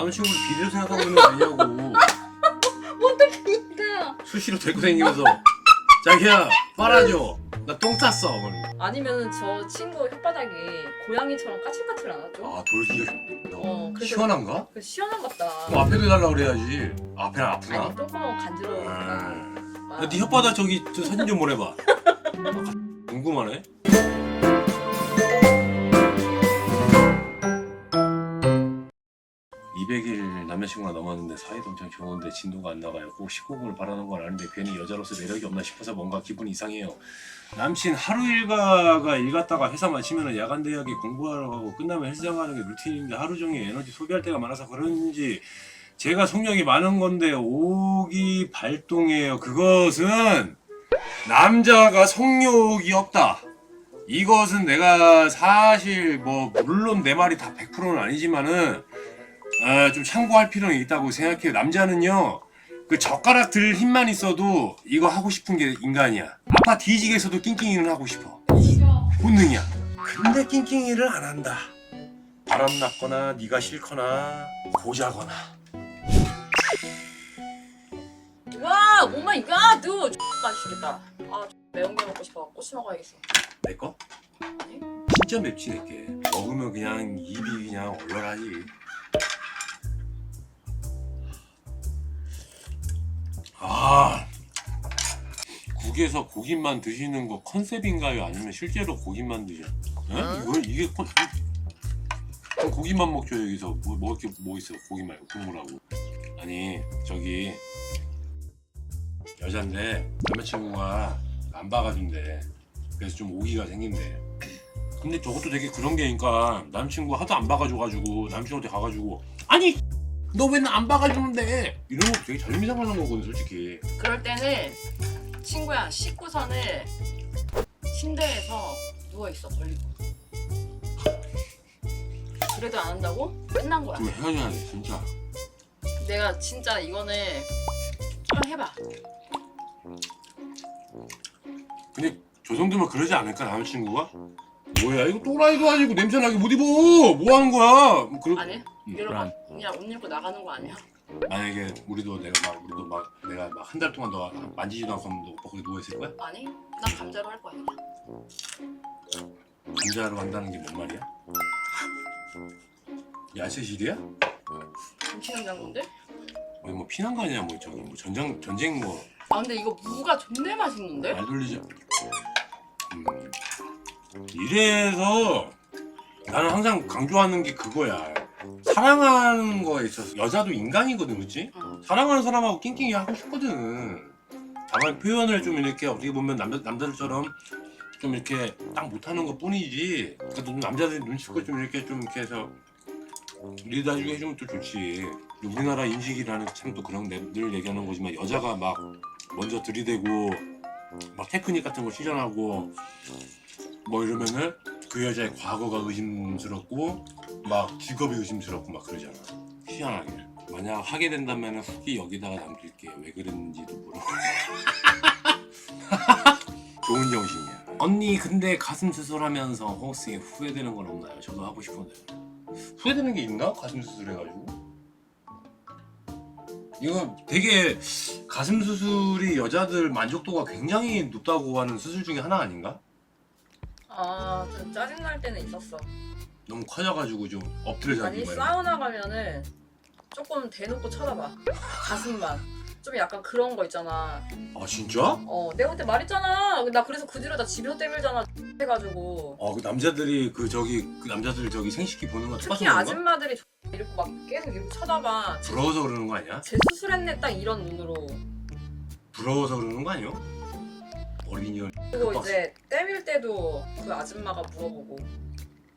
남자친구를 비디오 생각하고 있는 거 아니냐고 어떡해 수시로 데리고 다니면서 자기야 빨아줘 나 똥 쌌어. 아니면 저 친구 혓바닥이 고양이처럼 까칠까칠 안 하죠? 아 돌기가 어 그래서 시원한가? 그 시원한 것 같다 뭐 앞에도 해달라 그래야지 앞에는 아프나? 아니 똥구멍 간지러워 아. 아, 야, 네 혓바닥 저기 저 사진 좀 보내봐 궁금하네 200일 남자친구가 넘었는데 사이도 엄청 좋은데 진도가 안 나가요. 꼭 19금을 바라는 건 아는데 괜히 여자로서 매력이 없나 싶어서 뭔가 기분이 이상해요. 남친 하루 일과가 일 갔다가 회사 마치면 야간 대학에 공부하러 가고 끝나면 헬스장 가는 게 루틴인데 하루 종일 에너지 소비할 때가 많아서 그런지 제가 속력이 많은 건데 오기 발동해요. 그것은 남자가 성욕이 없다. 이것은 내가 사실 뭐 물론 내 말이 다 100%는 아니지만은 아, 좀 참고할 필요는 있다고 생각해요. 남자는요, 그 젓가락 들 힘만 있어도 이거 하고 싶은 게 인간이야. 아빠 뒤지게서도 낑낑이는 하고 싶어. 이 본능이야. 근데 낑낑이를 안 한다. 바람 났거나 네가 싫거나 고자거나. 와 오마이갓 너 맛있겠다 아 매운 게 먹고 싶어 꼬치 먹어야겠어 내 거? 아니 진짜 맵지 내게. 먹으면 그냥 입이 그냥 얼얼하지. 국에서 고기만 드시는 거 컨셉인가요? 아니면 실제로 고기만 드셔? 에? 이거 이게 컨... 그럼 고기만 먹죠 여기서. 뭐 먹을 게 뭐 있어 고기 말고 국물하고. 아니 저기 여잔데 남자친구가 안 봐가준대 그래서 좀 오기가 생긴대. 근데 저것도 되게 그런 게니까 남친구 하도 안 봐가지고 남친한테 가가지고 아니 너 왜 나 안 봐가주는데? 이런 거 되게 잘미상하는 거거든 솔직히. 그럴 때는 친구야 씻고서는 침대에서 누워있어 걸리고 그래도 안 한다고? 끝난 거야 좀 헤어져야 돼 진짜 내가 진짜 이거는 한번 해봐 근데 저 정도면 그러지 않을까 남자친구가? 뭐야 이거 또라이도 아니고 냄새나게 못 입어 뭐 하는 거야 뭐 그러... 아니 음, 이러고 그냥 옷 입고 나가는 거 아니야 만약에 우리도 내가 막 우리도 막 내가 막 한 달 동안 너 만지지도 않고 너 오빠 거기 누워 있을 거야? 아니 난 감자로 할 거야 그냥 감자로 한다는 게 뭔 말이야? 야채실이야? 김치 냉장고인데? 어디 뭐 피난가냐 뭐 저기 뭐 전쟁 전쟁 뭐 아 근데 이거 무가 존내 맛있는데? 말 돌리자. 음. 이래서 나는 항상 강조하는 게 그거야. 사랑하는 거에 있어서 여자도 인간이거든? 응. 사랑하는 사람하고 낑낑이 하고 싶거든. 다만 표현을 좀 이렇게 어떻게 보면 남자 남자들처럼 좀 이렇게 딱 못하는 것 뿐이지. 그래도 남자들 눈치껏 좀 이렇게 좀 이렇게 해서 리드해주고 해주면 또 좋지. 우리나라 인식이라는 게참또 그런 내- 늘 얘기하는 거지만 여자가 막 먼저 들이대고 막 테크닉 같은 거 시전하고 뭐 이러면은 그 여자의 과거가 의심스럽고 막 직업이 의심스럽고 막 그러잖아. 희한하게. 만약 하게 된다면 후기 여기다가 남길게요 왜 그랬는지도 모르고. 좋은 정신이야. 언니 근데 가슴 수술하면서 혹시 후회되는 건 없나요? 저도 하고 싶은데 후회되는 게 있나? 가슴 수술해가지고? 이거 되게 가슴 수술이 여자들 만족도가 굉장히 높다고 하는 수술 중에 하나 아닌가? 아 좀 짜증날 때는 있었어 너무 커져가지고 좀 엎드려 자기 아니 이런 사우나 가면은 조금 대놓고 쳐다봐 가슴만 좀 약간 그런 거 있잖아 거. 아 진짜? 어 내가 그때 말했잖아 나 그래서 그 뒤로 다 집에서 때밀잖아 해가지고 어그 남자들이 그 저기 그 남자들 저기 생식기 보는 거 특히 똑같은 건가? 아줌마들이 이렇게 막 계속 이렇게 쳐다봐 부러워서 그러는 거 아니야? 제 수술했네 딱 이런 눈으로 부러워서 그러는 거 아니야? 어린이를 그리고 그 이제 때밀 때도 그 아줌마가 물어보고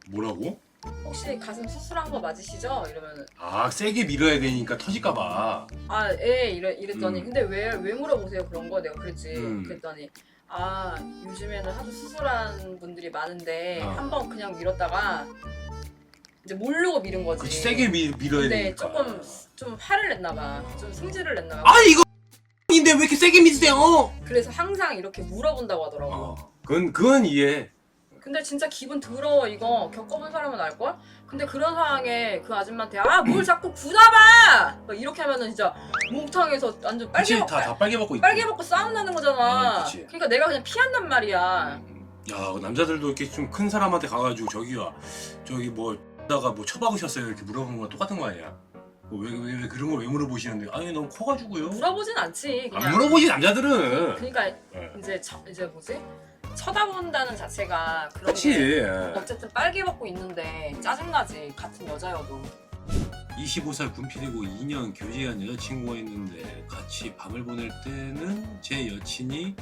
뭐라고? 혹시 가슴 수술한 거 맞으시죠? 이러면 아 세게 밀어야 되니까 터질까봐 아예 이래 이랬더니 음. 근데 왜 왜 물어보세요 그런 거 내가 그랬지 음. 그랬더니 아 요즘에는 하도 수술한 분들이 많은데 어. 한번 그냥 밀었다가 이제 모르고 밀은 거지. 그치 세게 밀, 밀어야 근데 되니까 조금 좀 화를 냈나 봐. 좀 승질을 냈나 봐. 아 이거 인데 왜 이렇게 세게 밀으세요? 그래서 항상 이렇게 물어본다고 하더라고. 어 그건 그건 이해 근데 진짜 기분 더러워 이거 겪어본 사람은 알걸? 근데 그런 상황에 그 아줌마한테 아 뭘 자꾸 굳어봐! 막 이렇게 하면은 진짜 목탕에서 완전 빨개 그치 먹 다, 다 빨개 먹고 빨개 먹고 싸움 나는 거잖아. 음, 그치. 그러니까 내가 그냥 피한단 말이야. 음, 야, 그 남자들도 이렇게 좀 큰 사람한테 가가지고 저기요, 저기 뭐 다가 뭐 처박으셨어요 이렇게 물어보는 거랑 똑같은 거 아니야? 뭐 왜, 왜, 왜 그런 걸 왜 물어보시는데? 아니 너무 커가지고요. 물어보진 않지. 안 그냥 물어보지 남자들은. 그러니까 네. 이제 저, 이제 뭐지? 쳐다본다는 자체가 그런 그렇지. 게 어쨌든 빨개 먹고 있는데 짜증나지 같은 여자여도 25살 군필이고 2년 교제한 여자친구가 있는데 같이 밤을 보낼 때는 제 여친이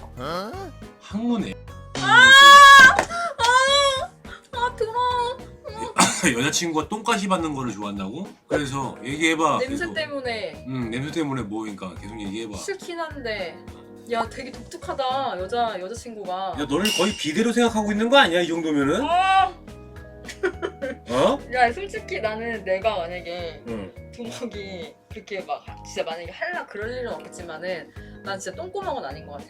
항문에 여자친구가 똥까지 받는 거를 좋아한다고? 그래서 얘기해봐. 냄새 계속. 때문에 응 냄새 때문에 뭐니까 계속 얘기해봐. 싫긴 한데 야 되게 독특하다 여자 여자친구가 야 너를 거의 비대로 생각하고 있는 거 아니야 이 정도면은? 아, 어? 야 솔직히 나는 내가 만약에 응. 두목이 그렇게 막 진짜 만약에 할라 그럴 일은 없겠지만은 난 진짜 똥구멍은 아닌 것 같아.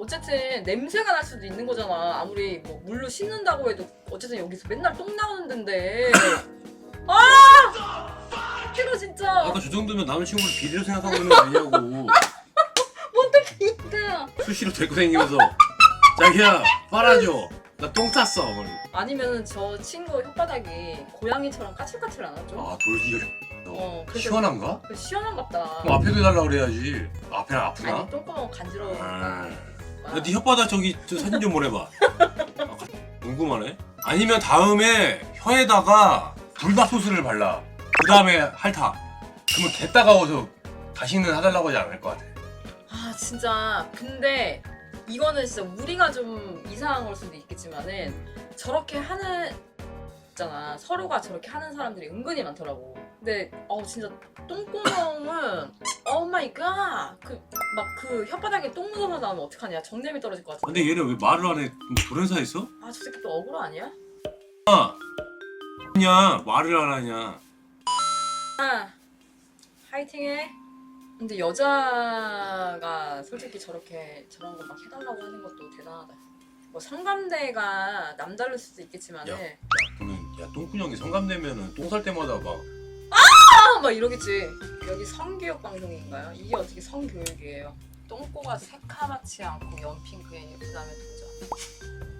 어쨌든 냄새가 날 수도 있는 거잖아. 아무리 뭐 물로 씻는다고 해도 어쨌든 여기서 맨날 똥 나오는 데인데. 아! 싫어 진짜. 아까 저 정도면 남자친구를 비대로 생각하고 있는 거 아니냐고. 뭔데 비인데야. 수시로 데리고 다니면서 자기야 빨아줘. 나 똥 쌌어. 아니면은 저 친구 혓바닥이 고양이처럼 까칠까칠 안 하죠? 아 돌기가 어, 그래서 시원한가? 그 시원한갑다. 그럼 앞에도 해달라 그래야지. 앞에는 아프나? 아니 똥구멍 간지러우니까. 아. 야, 네 혓바닥 저기 저 사진 좀 보내봐. 아, 궁금하네. 아니면 다음에 혀에다가 불닭 소스를 발라. 그 다음에 핥아. 그러면 개 따가워서 다시는 하달라고 하지 않을 것 같아. 아 진짜 근데 이거는 진짜 우리가 좀 이상한 걸 수도 있겠지만은 저렇게 하는 있잖아 서로가 저렇게 하는 사람들이 은근히 많더라고 근데 어 진짜 똥구멍은 오 마이 갓그 막 그 혓바닥에 똥 묻어서 나오면 어떡하냐 정냄이 떨어질 것 같아 근데 얘는 왜 말을 안 해? 뭐 돌연사 있어? 아 저 새끼 또 억울로 아니야? 아, 그냥 말을 안 하냐? 아 화이팅해 근데 여자가 솔직히 저렇게 저런 거 막 해달라고 하는 것도 대단하다 뭐 성감대가 남다를 수도 있겠지만은 야. 그러면 야 똥구녕이 성감되면은 똥 살 때마다 막 아! 막 이러겠지. 여기 성교육 방송인가요? 이게 어떻게 성교육이에요? 똥꼬가 새카맣지 않고 연핑크에 예쁘다면 도전.